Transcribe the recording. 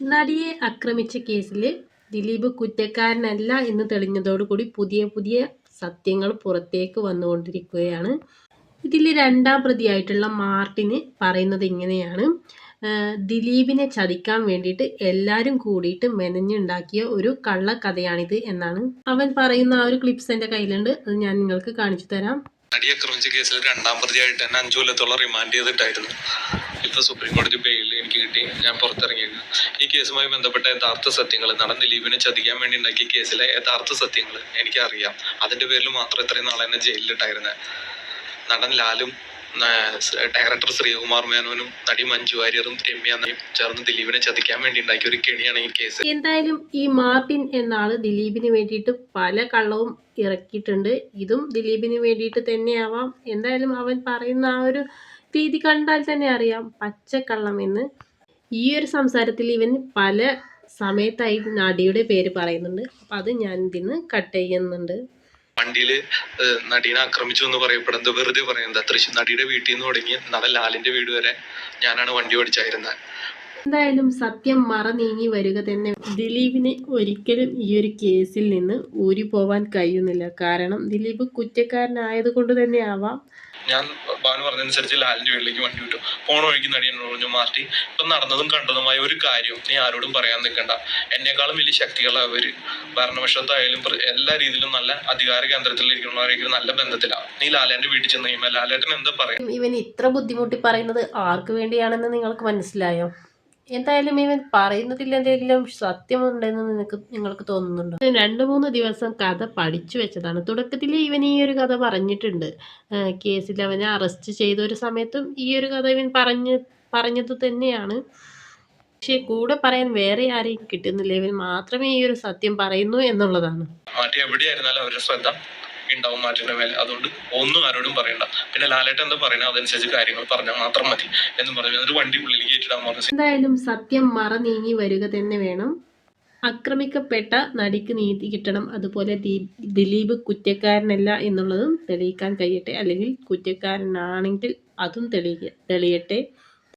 നടിയെ ആക്രമിച്ച കേസിൽ ദിലീപ് കുറ്റക്കാരനല്ല എന്ന് തെളിഞ്ഞതോടുകൂടി പുതിയ പുതിയ സത്യങ്ങൾ പുറത്തേക്ക് വന്നുകൊണ്ടിരിക്കുകയാണ്. ഇതിൽ രണ്ടാം പ്രതിയായിട്ടുള്ള മാർട്ടിന് പറയുന്നത് ഇങ്ങനെയാണ്. ദിലീപിനെ ചതിക്കാൻ വേണ്ടിയിട്ട് എല്ലാവരും കൂടിയിട്ട് മെനഞ്ഞുണ്ടാക്കിയ ഒരു കള്ളക്കഥയാണിത് എന്നാണ് അവൻ പറയുന്ന ആ ഒരു ക്ലിപ്സ് എന്റെ കയ്യിലുണ്ട്. അത് ഞാൻ നിങ്ങൾക്ക് കാണിച്ചു തരാം. നടിയെ ആക്രമിച്ച കേസിൽ രണ്ടാം പ്രതിയായിട്ട് തന്നെ അഞ്ചു കൊല്ലത്തോളം റിമാൻഡ് ചെയ്തിട്ടായിരുന്നു. ഇപ്പൊ സുപ്രീം കോടതി ബെയിൽ എനിക്ക് കിട്ടി. ഞാൻ പുറത്തിറങ്ങിയിരുന്നു ഈ കേസുമായി ബന്ധപ്പെട്ട യഥാർത്ഥ സത്യങ്ങൾ നടൻ ദിലീപിനെ ചതിക്കാൻ വേണ്ടി ഉണ്ടാക്കിയ കേസിലെ യഥാർത്ഥ സത്യങ്ങൾ എനിക്കറിയാം. അതിന്റെ പേരിൽ മാത്രം ഇത്രയും നാളെ എന്നെ ജയിലിലിട്ടായിരുന്നത് നടൻ ലാലും ഡയറക്ടർ ശ്രീകുമാർ മേനോനും നടി മഞ്ജു വാര്യറും രമ്യ ചേർന്ന് ദിലീപിനെ ചതിക്കാൻ വേണ്ടി ഉണ്ടാക്കിയ ഒരു കെണിയാണ് ഈ കേസ്. എന്തായാലും ഈ മാർട്ടിൻ എന്ന ആൾ ദിലീപിന് വേണ്ടിയിട്ട് പല കള്ളവും ഇറക്കിയിട്ടുണ്ട്. ഇതും ദിലീപിന് വേണ്ടിയിട്ട് തന്നെയാവാം. എന്തായാലും അവൻ പറയുന്ന ആ ഒരു രീതി കണ്ടാൽ തന്നെ അറിയാം പച്ചക്കള്ളം എന്ന്. ഈ ഒരു സംസാരത്തിൽ ഇവൻ പല സമയത്തായി നടിയുടെ പേര് പറയുന്നുണ്ട്. അപ്പം അത് ഞാൻ ഇതിന്ന് കട്ട് ചെയ്യുന്നുണ്ട്. വണ്ടിയിൽ നടീനെ ആക്രമിച്ചു എന്ന് പറയപ്പെടുന്നത് വെറുതെ പറയുന്നത്. തൃശ്ശൂർ നടിയുടെ വീട്ടിൽ നിന്ന് തുടങ്ങി. നടൻ ലാലിന്റെ വീട് വരെ ഞാനാണ് വണ്ടി ഓടിച്ചായിരുന്നത്. എന്തായാലും സത്യം മറനീങ്ങി വരിക തന്നെ. ദിലീപിന് ഒരിക്കലും ഈ ഒരു കേസിൽ നിന്ന് ഊരി പോവാൻ കഴിയുന്നില്ല. കാരണം ദിലീപ് കുറ്റക്കാരനായത് കൊണ്ട് തന്നെ ആവാം. ഞാൻ ബാലു പറഞ്ഞതനുസരിച്ച് ലാലിന്റെ വീട്ടിലേക്ക് വണ്ടി വിട്ടു. പോണ വഴിക്ക് നടി എന്നോട് പറഞ്ഞു മാർട്ടി ഇപ്പൊ നടന്നതും കണ്ടതുമായ ഒരു കാര്യം നീ ആരോടും പറയാൻ നിൽക്കണ്ട. എന്നെക്കാളും വലിയ ശക്തികളാ അവർ ഭരണപക്ഷത്തായാലും എല്ലാ രീതിയിലും നല്ല അധികാര കേന്ദ്രത്തിൽ ഇരിക്കുന്നവരെങ്കിലും നല്ല ബന്ധത്തിലാണ് നീ ലാലേന്റെ വീട്ടിൽ ചെന്ന് കഴിയുമ്പോൾ ലാലേട്ടൻ എന്താ പറയാ? ഇവൻ ഇത്ര ബുദ്ധിമുട്ടി പറയുന്നത് ആർക്ക് വേണ്ടിയാണെന്ന് നിങ്ങൾക്ക് മനസ്സിലായോ? എന്തായാലും ഇവൻ പറയുന്നതിൽ എന്തെങ്കിലും സത്യമുണ്ടെന്ന് നിനക്ക് നിങ്ങൾക്ക് തോന്നുന്നുണ്ടോ? രണ്ട് മൂന്ന് ദിവസം കഥ പഠിച്ചു വെച്ചതാണ്. തുടക്കത്തിൽ ഇവൻ ഈ ഒരു കഥ പറഞ്ഞിട്ടുണ്ട്. കേസിൽ അവനെ അറസ്റ്റ് ചെയ്ത ഒരു സമയത്തും ഈ ഒരു കഥ ഇവൻ പറഞ്ഞ് പറഞ്ഞത് തന്നെയാണ്. പക്ഷെ കൂടെ പറയാൻ വേറെ ആരെയും കിട്ടുന്നില്ല. ഇവൻ മാത്രമേ ഈ ഒരു സത്യം പറയുന്നു എന്നുള്ളതാണ്. അവരുടെ ശ്രദ്ധ ഉണ്ടാവും മാറ്റിന്റെ മേലെ. അതുകൊണ്ട് ഒന്നും ആരോടും പറയണ്ട. പിന്നെ ലാലേട്ടൻ എന്താ പറയുന്നത് അതനുസരിച്ച് കാര്യങ്ങൾ പറഞ്ഞാൽ മാത്രം മതി എന്ന് പറഞ്ഞു എന്നിട്ട് വണ്ടി ഉള്ളിൽ കേട്ടിടാൻ പറഞ്ഞു എന്തായാലും സത്യം മറ നീങ്ങി വരിക തന്നെ വേണം. ആക്രമിക്കപ്പെട്ട നടിക്ക് നീതി കിട്ടണം. അതുപോലെ ദിലീപ് കുറ്റക്കാരനല്ല എന്നുള്ളതും തെളിയിക്കാൻ കഴിയട്ടെ. അല്ലെങ്കിൽ കുറ്റക്കാരനാണെങ്കിൽ അതും തെളിയ തെളിയട്ടെ.